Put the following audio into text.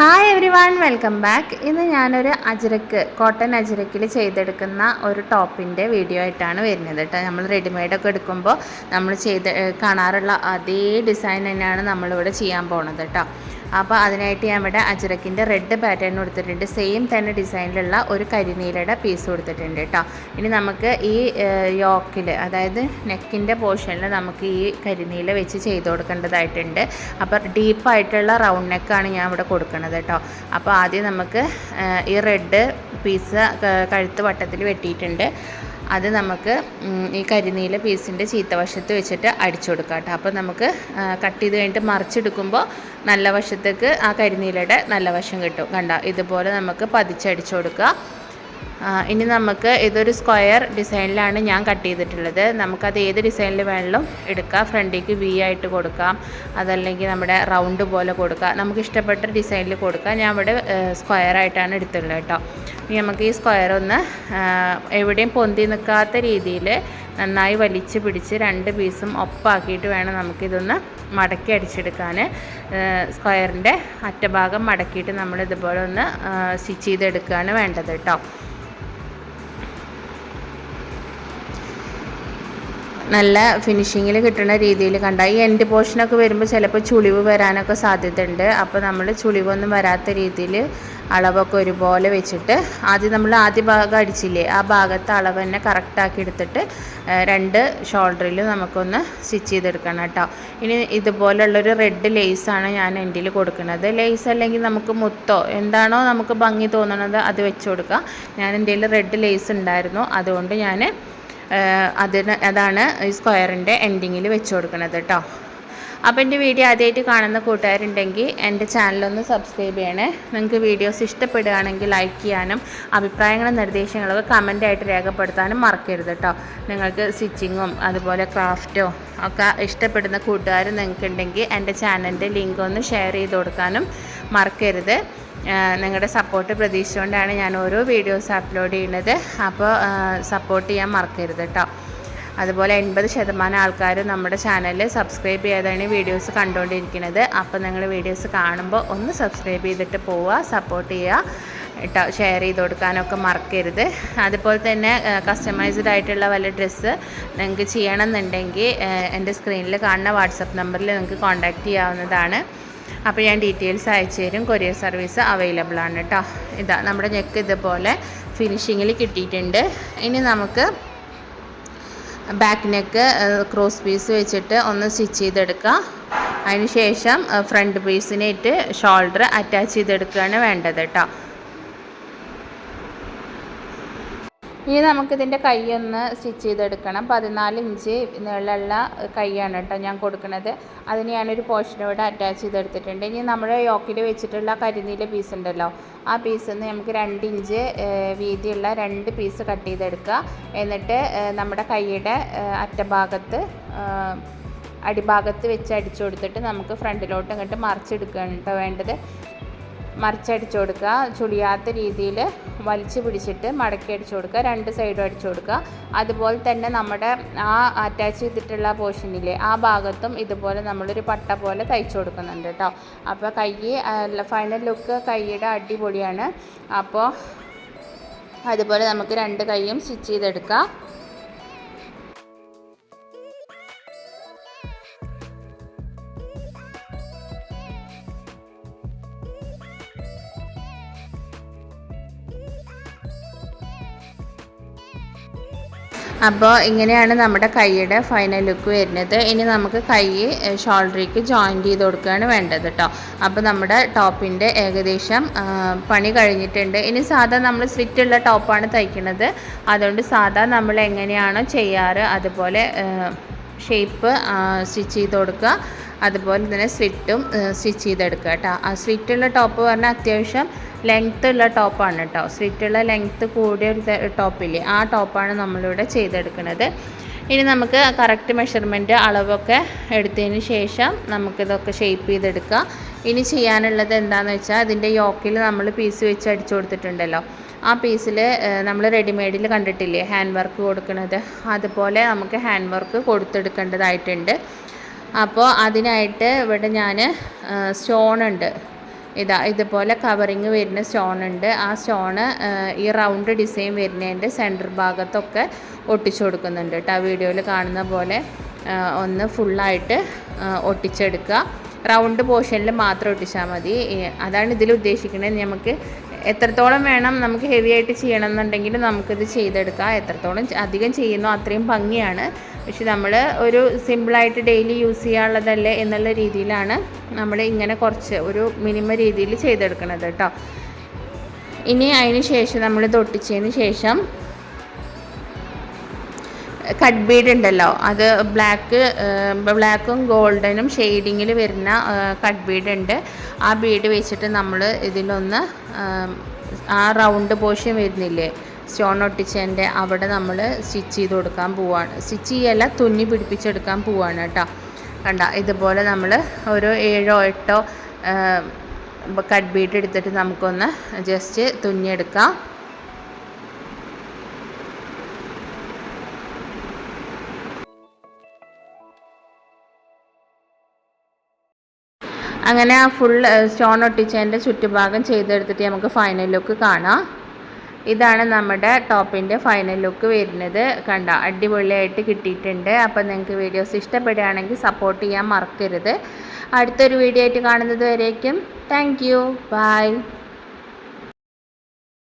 Hi every one welcome back ഇന്ന് ഞാനൊരു ajrakh cotton അജിരക്കിൽ ചെയ്തെടുക്കുന്ന ഒരു ടോപ്പിന്റെ വീഡിയോ ആയിട്ടാണ് വരുന്നത് കേട്ടോ നമ്മൾ റെഡിമെയ്ഡൊക്കെ എടുക്കുമ്പോൾ നമ്മൾ ചെയ്ത് കാണാറുള്ള അതേ ഡിസൈൻ തന്നെയാണ് നമ്മളിവിടെ ചെയ്യാൻ പോണത് കേട്ടോ അപ്പോൾ അതിനായിട്ട് ഞാൻ ഇവിടെ അജ്രക്കിന്റെ റെഡ് പാറ്റേൺ കൊടുത്തിട്ടുണ്ട്. സെയിം തന്നെ ഡിസൈനിലുള്ള ഒരു കരിനീലയുടെ പീസ് കൊടുത്തിട്ടുണ്ട് കേട്ടോ ഇനി നമുക്ക് ഈ യോക്കിൽ അതായത് നെക്കിന്റെ പോർഷനിൽ നമുക്ക് ഈ കരിനീല വെച്ച് ചെയ്ത് കൊടുക്കേണ്ടതായിട്ടുണ്ട്. അപ്പോൾ ഡീപ്പായിട്ടുള്ള റൗണ്ട് നെക്കാണ് ഞാൻ ഇവിടെ കൊടുക്കുന്നത് കേട്ടോ അപ്പോൾ ആദ്യം നമുക്ക് ഈ റെഡ് പീസ് കഴുത്ത് വട്ടത്തിൽ വെട്ടിയിട്ടുണ്ട്. അത് നമുക്ക് ഈ കരിനീല പീസിന്റെ ചീത്തവശത്ത് വെച്ചിട്ട് അടിച്ചു കൊടുക്കാം കേട്ടോ. അപ്പോൾ നമുക്ക് കട്ട് ചെയ്ത് കഴിഞ്ഞിട്ട് മറിച്ചെടുക്കുമ്പോൾ നല്ല വശത്തേക്ക് ആ കരിനീലയുടെ നല്ല വശം കിട്ടും. കണ്ട? ഇതുപോലെ നമുക്ക് പതിച്ചടിച്ചു കൊടുക്കുക. ഇനി നമുക്ക് ഇതൊരു സ്ക്വയർ ഡിസൈനിലാണ് ഞാൻ കട്ട് ചെയ്തിട്ടുള്ളത്. നമുക്കത് ഏത് ഡിസൈനിൽ വേണമെങ്കിലും എടുക്കാം. ഫ്രണ്ടിലേക്ക് വി ആയിട്ട് കൊടുക്കാം. അതല്ലെങ്കിൽ നമ്മുടെ റൗണ്ട് പോലെ കൊടുക്കാം. നമുക്ക് ഇഷ്ടപ്പെട്ട ഡിസൈനിൽ കൊടുക്കാം. ഞാൻ ഇവിടെ സ്ക്വയർ ആയിട്ടാണ് എടുത്തിട്ടുള്ളത് കേട്ടോ. ഇനി നമുക്ക് ഈ സ്ക്വയർ ഒന്ന് എവിടെയും പൊന്തി നിൽക്കാത്ത രീതിയിൽ നന്നായി വലിച്ചു പിടിച്ച് രണ്ട് പീസും ഒപ്പാക്കിയിട്ട് വേണം നമുക്കിതൊന്ന് മടക്കി അടിച്ചെടുക്കാൻ. സ്ക്വയറിന്റെ അറ്റഭാഗം മടക്കിയിട്ട് നമ്മൾ ഇതുപോലെ ഒന്ന് സ്റ്റിച്ച് ചെയ്തെടുക്കുകയാണ് വേണ്ടത് കേട്ടോ. നല്ല ഫിനിഷിങ്ങിൽ കിട്ടുന്ന രീതിയിൽ കണ്ട. ഈ എൻഡ് പോർഷനൊക്കെ വരുമ്പോൾ ചിലപ്പോൾ ചുളിവ് വരാനൊക്കെ സാധ്യതയുണ്ട്. അപ്പോൾ നമ്മൾ ചുളിവൊന്നും വരാത്ത രീതിയിൽ അളവൊക്കെ ഒരുപോലെ വെച്ചിട്ട് ആദ്യം നമ്മൾ ആദ്യ ഭാഗം അടിച്ചില്ലേ ആ ഭാഗത്തെ അളവ് തന്നെ കറക്റ്റാക്കി എടുത്തിട്ട് രണ്ട് ഷോൾഡറിൽ നമുക്കൊന്ന് സ്റ്റിച്ച് ചെയ്തെടുക്കണം കേട്ടോ. ഇനി ഇതുപോലുള്ളൊരു റെഡ് ലേസാണ് ഞാൻ എന്റെ കൊടുക്കുന്നത്. ലേസ് അല്ലെങ്കിൽ നമുക്ക് മുത്തോ എന്താണോ നമുക്ക് ഭംഗി തോന്നുന്നത് അത് വെച്ച് കൊടുക്കാം. ഞാൻ എന്റെ റെഡ് ലേസ് ഉണ്ടായിരുന്നു. അതുകൊണ്ട് ഞാൻ അതിന് അതാണ് ഈ സ്ക്വയറിന്റെ എൻഡിങ്ങിൽ വെച്ച് കൊടുക്കുന്നത് കേട്ടോ അപ്പോൾ എന്റെ വീഡിയോ ആദ്യമായിട്ട് കാണുന്ന കൂട്ടുകാരുണ്ടെങ്കിൽ എന്റെ ചാനലൊന്ന് സബ്സ്ക്രൈബ് ചെയ്യണേ. നിങ്ങൾക്ക് വീഡിയോസ് ഇഷ്ടപ്പെടുകയാണെങ്കിൽ ലൈക്ക് ചെയ്യാനും അഭിപ്രായങ്ങളും നിർദ്ദേശങ്ങളൊക്കെ കമന്റായിട്ട് രേഖപ്പെടുത്താനും മറക്കരുത് കേട്ടോ നിങ്ങൾക്ക് സ്റ്റിച്ചിങ്ങും അതുപോലെ ക്രാഫ്റ്റോ ഒക്കെ ഇഷ്ടപ്പെടുന്ന കൂട്ടുകാർ നിങ്ങൾക്കുണ്ടെങ്കിൽ എന്റെ ചാനലിന്റെ ലിങ്ക് ഒന്ന് ഷെയർ ചെയ്ത് കൊടുക്കാനും മറക്കരുത്. നിങ്ങളുടെ സപ്പോർട്ട് പ്രതീക്ഷിച്ചുകൊണ്ടാണ് ഞാൻ ഓരോ വീഡിയോസ് അപ്ലോഡ് ചെയ്യുന്നത്. അപ്പോൾ സപ്പോർട്ട് ചെയ്യാൻ മറക്കരുത് കേട്ടോ അതുപോലെ എൺപത് ശതമാനം ആൾക്കാർ നമ്മുടെ ചാനലിൽ സബ്സ്ക്രൈബ് ചെയ്താണ് വീഡിയോസ് കണ്ടുകൊണ്ടിരിക്കുന്നത് അപ്പോൾ നിങ്ങൾ വീഡിയോസ് കാണുമ്പോൾ ഒന്ന് സബ്സ്ക്രൈബ് ചെയ്തിട്ട് പോവുക സപ്പോർട്ട് ചെയ്യുക കേട്ടോ ഷെയർ ചെയ്ത് കൊടുക്കാനൊക്കെ മറക്കരുത്. അതുപോലെ തന്നെ കസ്റ്റമൈസ്ഡ് ആയിട്ടുള്ള വല്ല ഡ്രസ്സ് നിങ്ങൾക്ക് ചെയ്യണമെന്നുണ്ടെങ്കിൽ എന്റെ സ്ക്രീനിൽ കാണുന്ന വാട്സപ്പ് നമ്പറിൽ നിങ്ങൾക്ക് കോൺടാക്റ്റ് ചെയ്യാവുന്നതാണ്. അപ്പോൾ ഞാൻ ഡീറ്റെയിൽസ് അയച്ചു തരും. കൊറിയർ സർവീസ് അവൈലബിൾ ആണ് കേട്ടോ. ഇതാ നമ്മുടെ നെക്ക് ഇതുപോലെ ഫിനിഷിങ്ങിൽ കിട്ടിയിട്ടുണ്ട്. ഇനി നമുക്ക് ബാക്ക് നെക്ക് ക്രോസ് പീസ് വെച്ചിട്ട് ഒന്ന് സ്റ്റിച്ച് ചെയ്തെടുക്കാം. അതിന് ശേഷം ഫ്രണ്ട് പീസിനായിട്ട് ഷോൾഡർ അറ്റാച്ച് ചെയ്തെടുക്കുകയാണ് വേണ്ടത് കേട്ടോ. ഇനി നമുക്കിതിന്റെ കൈയൊന്ന് സ്റ്റിച്ച് ചെയ്തെടുക്കണം. പതിനാല് ഇഞ്ച് നീളമുള്ള കൈയാണ് കേട്ടോ ഞാൻ കൊടുക്കുന്നത്. അതിന് ഞാനൊരു പോർഷനോട് അറ്റാച്ച് ചെയ്തെടുത്തിട്ടുണ്ട്. ഇനി നമ്മുടെ യോക്കിൽ വെച്ചിട്ടുള്ള കരിനീല പീസ് ഉണ്ടല്ലോ ആ പീസിൽ നിന്ന് നമുക്ക് രണ്ട് ഇഞ്ച് വീതിയുള്ള രണ്ട് പീസ് കട്ട് ചെയ്തെടുക്കുക. എന്നിട്ട് നമ്മുടെ കൈയുടെ അറ്റഭാഗത്ത് അടിഭാഗത്ത് വെച്ച് അടിച്ചു കൊടുത്തിട്ട് നമുക്ക് ഫ്രണ്ടിലോട്ട് ഇങ്ങോട്ട് മറിച്ചെടുക്കുകയാണ് കേട്ടോ വേണ്ടത് മറിച്ചടിച്ചു കൊടുക്കുക. ചുളിയാത്ത രീതിയിൽ വലിച്ചു പിടിച്ചിട്ട് മടക്കി അടിച്ചു കൊടുക്കുക. രണ്ട് സൈഡും അടിച്ചു കൊടുക്കുക. അതുപോലെ തന്നെ നമ്മുടെ ആ അറ്റാച്ച് ചെയ്തിട്ടുള്ള പോർഷനിലെ ആ ഭാഗത്തും ഇതുപോലെ നമ്മളൊരു പട്ട പോലെ തയ്ച്ചു കൊടുക്കുന്നുണ്ട് കേട്ടോ. അപ്പോൾ കൈ ഫൈനൽ ലുക്ക് കൈയുടെ അടിപൊളിയാണ്. അപ്പോൾ അതുപോലെ നമുക്ക് രണ്ട് കൈയും സ്റ്റിച്ച് ചെയ്തെടുക്കാം. അപ്പോൾ ഇങ്ങനെയാണ് നമ്മുടെ കൈയുടെ ഫൈനൽ ലുക്ക് വരുന്നത്. ഇനി നമുക്ക് കൈ ഷോൾഡറിക്ക് ജോയിന്റ് ചെയ്ത് കൊടുക്കുകയാണ് വേണ്ടത് കേട്ടോ അപ്പോൾ നമ്മുടെ ടോപ്പിന്റെ ഏകദേശം പണി കഴിഞ്ഞിട്ടുണ്ട്. ഇനി സാധാ നമ്മൾ സ്ലിറ്റുള്ള ടോപ്പാണ് തയ്ക്കുന്നത് അതുകൊണ്ട് സാധാ നമ്മൾ എങ്ങനെയാണോ ചെയ്യാറ് അതുപോലെ ഷേപ്പ് സ്റ്റിച്ച് ചെയ്ത് കൊടുക്കുക. അതുപോലെ തന്നെ സ്വിറ്റും സ്റ്റിച്ച് ചെയ്തെടുക്കുക കേട്ടോ. ആ സ്ലിറ്റുള്ള ടോപ്പ് പറഞ്ഞാൽ അത്യാവശ്യം ലെങ്ത്ത് ഉള്ള ടോപ്പാണ് കേട്ടോ. സ്ലിറ്റുള്ള ലെങ്ത്ത് കൂടിയ ഒരു ടോപ്പില്ലേ ആ ടോപ്പാണ് നമ്മളിവിടെ ചെയ്തെടുക്കുന്നത്. ഇനി നമുക്ക് കറക്റ്റ് മെഷർമെന്റ് അളവൊക്കെ എടുത്തതിന് ശേഷം നമുക്കിതൊക്കെ ഷേപ്പ് ചെയ്തെടുക്കാം ഇനി ചെയ്യാനുള്ളത് എന്താണെന്ന് വെച്ചാൽ അതിന്റെ യോക്കിൽ നമ്മൾ പീസ് വെച്ച് അടിച്ചു കൊടുത്തിട്ടുണ്ടല്ലോ. ആ പീസിൽ നമ്മൾ റെഡിമെയ്ഡിൽ കണ്ടിട്ടില്ലേ? ഹാൻഡ് വർക്ക് കൊടുക്കുന്നത്. അതുപോലെ നമുക്ക് ഹാൻഡ് വർക്ക് കൊടുത്തെടുക്കേണ്ടതായിട്ടുണ്ട്. അപ്പോൾ അതിനായിട്ട് ഇവിടെ ഞാൻ സ്റ്റോണുണ്ട്. ഇതാ ഇതുപോലെ കവറിങ് വരുന്ന സ്റ്റോൺ ഉണ്ട് ആ സ്റ്റോണ് ഈ റൗണ്ട് ഡിസൈൻ വരുന്നതിന്റെ സെന്റർ ഭാഗത്തൊക്കെ ഒട്ടിച്ചു കൊടുക്കുന്നുണ്ട് കേട്ടോ. വീഡിയോയിൽ കാണുന്ന പോലെ ഒന്ന് ഫുള്ളായിട്ട് ഒട്ടിച്ചെടുക്കുക. റൗണ്ട് പോർഷനിൽ മാത്രം ഒട്ടിച്ചാൽ മതി. അതാണ് ഇതിൽ ഉദ്ദേശിക്കുന്നത് നമുക്ക് എത്രത്തോളം വേണം നമുക്ക് ഹെവി ആയിട്ട് ചെയ്യണം എന്നുണ്ടെങ്കിൽ നമുക്കിത് ചെയ്തെടുക്കാം. എത്രത്തോളം അധികം ചെയ്യുന്നോ അത്രയും ഭംഗിയാണ്. പക്ഷെ നമ്മൾ ഒരു സിമ്പിളായിട്ട് ഡെയിലി യൂസ് ചെയ്യാനുള്ളതല്ലേ എന്നുള്ള രീതിയിലാണ് നമ്മൾ ഇങ്ങനെ കുറച്ച് ഒരു മിനിമം രീതിയിൽ ചെയ്തെടുക്കണത് കേട്ടോ ഇനി അതിന് ശേഷം നമ്മൾ തൊട്ടിച്ചതിന് ശേഷം കട്ട് ബീഡ് ഉണ്ടല്ലോ അത് ബ്ലാക്ക് ബ്ലാക്കും ഗോൾഡനും ഷെയ്ഡിങ്ങിൽ വരുന്ന കട്ട് ബീഡ് ഉണ്ട്. ആ ബീഡ് വെച്ചിട്ട് നമ്മൾ ഇതിലൊന്ന് ആ, റൗണ്ട് പോർഷൻ വരുന്നില്ലേ സ്റ്റോൺ ഒട്ടിച്ചതിന്റെ അവിടെ നമ്മൾ സ്റ്റിച്ച് ചെയ്ത് കൊടുക്കാൻ പോവാണ്. സ്റ്റിച്ച് ചെയ്യല്ല തുന്നി പിടിപ്പിച്ചെടുക്കാൻ പോവാണ് കേട്ടോ. കണ്ട ഇതുപോലെ നമ്മൾ ഒരു ഏഴോ എട്ടോ കട്ട് ബീഡ് എടുത്തിട്ട് നമുക്കൊന്ന് ജസ്റ്റ് തുന്നിയെടുക്കാം. അങ്ങനെ ആ ഫുൾ സ്റ്റോൺ ഒട്ടിച്ചതിന്റെ ചുറ്റുഭാഗം ചെയ്തെടുത്തിട്ട് നമുക്ക് ഫൈനൽ ലുക്ക് കാണാം. ഇതാണ് നമ്മുടെ ടോപ്പിന്റെ ഫൈനൽ ലുക്ക് വരുന്നത്. കണ്ട അടിപൊളിയായിട്ട് കിട്ടിയിട്ടുണ്ട്. അപ്പോൾ നിങ്ങൾക്ക് വീഡിയോസ് ഇഷ്ടപ്പെടുകയാണെങ്കിൽ സപ്പോർട്ട് ചെയ്യാൻ മറക്കരുത്. അടുത്തൊരു വീഡിയോ ആയിട്ട് കാണുന്നത് വരേക്കും. Thank you by